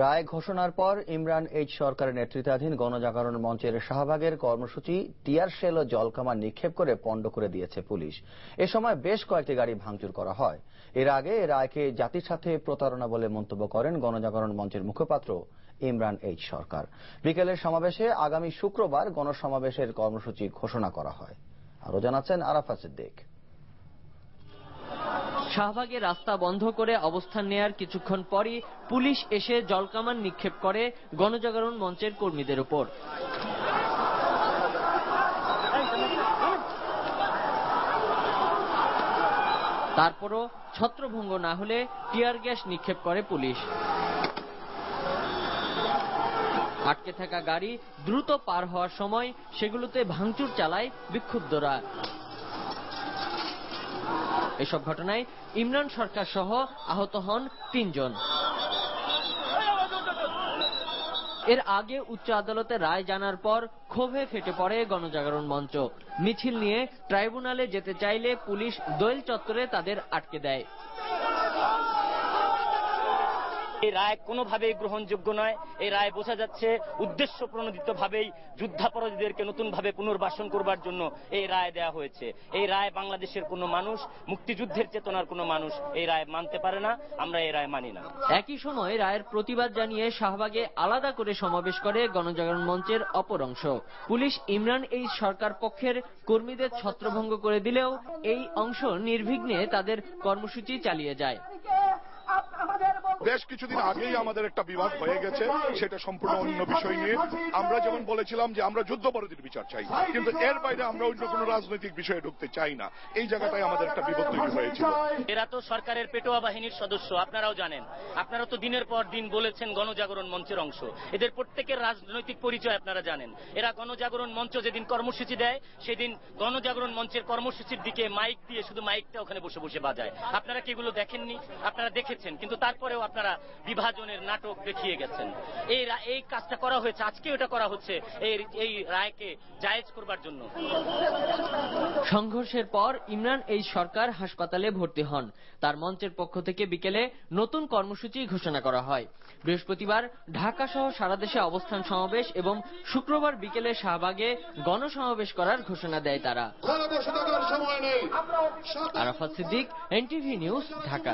রায় ঘোষণার পর ইমরান এইচ সরকারের নেতৃত্বাধীন গণজাগরণ মঞ্চের শাহবাগের কর্মসূচি টিয়ার শেল ও জলকামান নিক্ষেপ করে পণ্ড করে দিয়েছে পুলিশ। এ সময় বেশ কয়েকটি গাড়ি ভাঙচুর করা হয়। এর আগে রায়কে জাতির সাথে প্রতারণা বলে মন্তব্য করেন গণজাগরণ মঞ্চের মুখপাত্র ইমরান এইচ সরকার। বিকেলের সমাবেশে আগামী শুক্রবার গণসমাবেশের কর্মসূচি ঘোষণা করা হয়। আরও জানাচ্ছেন আরাফা সিদ্দিক। শাহবাগে রাস্তা বন্ধ করে অবস্থান নেয়ার কিছুক্ষণ পরই পুলিশ এসে জলকামান নিক্ষেপ করে গণজাগরণ মঞ্চের কর্মীদের উপর তারপরও ছত্রভঙ্গ না হলে টিয়ার গ্যাস নিক্ষেপ করে পুলিশ। আটকে থাকা গাড়ি দ্রুত পার হওয়ার সময় সেগুলোতে ভাঙচুর চালায় বিক্ষুব্ধরা। এসব ঘটনায় ইমরান সরকার সহ আহত হন তিনজন। এর আগে উচ্চ আদালতে রায় জানার পর ক্ষোভে ফেটে পড়ে গণজাগরণ মঞ্চ। মিছিল নিয়ে ট্রাইব্যুনালে যেতে চাইলে পুলিশ দোয়েল চত্বরে তাদের আটকে দেয়। এই রায় কোনোভাবেই গ্রহণযোগ্য নয়। এই রায় বোঝা যাচ্ছে উদ্দেশ্য প্রণোদিত ভাবেই যুদ্ধাপরাধীদেরকে নতুন ভাবে পুনর্বাসন করবার জন্য এই রায় দেয়া হয়েছে। এই রায় বাংলাদেশের কোনো মানুষ, মুক্তিযুদ্ধের চেতনার কোনো মানুষ এই রায় মানতে পারে না, আমরা এই রায় মানি না। একই সময় রায়ের প্রতিবাদ জানিয়ে শাহবাগে আলাদা করে সমাবেশ করে গণজাগরণ মঞ্চের অপর অংশ। পুলিশ ইমরান এই সরকার পক্ষের কর্মীদের ছত্রভঙ্গ করে দিলেও এই অংশ নির্বিঘ্নে তাদের কর্মসূচি চালিয়ে যায়। বেশ কিছুদিন আগেই আমাদের একটা বিবাদ হয়ে গেছে, সেটা সম্পূর্ণ অন্য বিষয় নিয়ে। আমরা যেমন বলেছিলাম যে আমরা যুদ্ধপরাধীর বিচার চাই, কিন্তু এর বাইরে আমরা অন্য কোনো রাজনৈতিক বিষয়ে ঢুকতে চাই না। এই জায়গাটায় আমাদের একটা বিপদ তৈরি হয়েছিল। এরা তো সরকারের পেটোয়া বাহিনীর সদস্য, আপনারাও জানেন। আপনারা তো দিনের পর দিন বলেছেন গণজাগরণ মঞ্চের অংশ। এদের প্রত্যেকের রাজনৈতিক পরিচয় আপনারা জানেন। এরা গণজাগরণ মঞ্চ যেদিন কর্মসূচি দেয়, সেদিন গণজাগরণ মঞ্চের কর্মসূচির দিকে মাইক দিয়ে শুধু মাইকটা ওখানে বসে বসে বাজায়। আপনারা কি এগুলো দেখেননি? আপনারা দেখেছেন, কিন্তু তারপরেও আপনারা বিভাজনের নাটক দেখিয়ে গেছেন। এই এই কাজটা করা হয়েছে আজকে এটা করা হচ্ছে এই এই রায়কে জায়েজ করবার জন্য। সংঘর্ষের পর ইমরান এই সরকার হাসপাতালে ভর্তি হন। তার মঞ্চের পক্ষ থেকে বিকেলে নতুন কর্মসূচি ঘোষণা করা হয়। বৃহস্পতিবার ঢাকা সহ সারা দেশে অবস্থান সমাবেশ এবং শুক্রবার বিকেলে শাহবাগে গণসমাবেশ করার ঘোষণা দেয় তারা। Arafat Siddique NTV news Dhaka.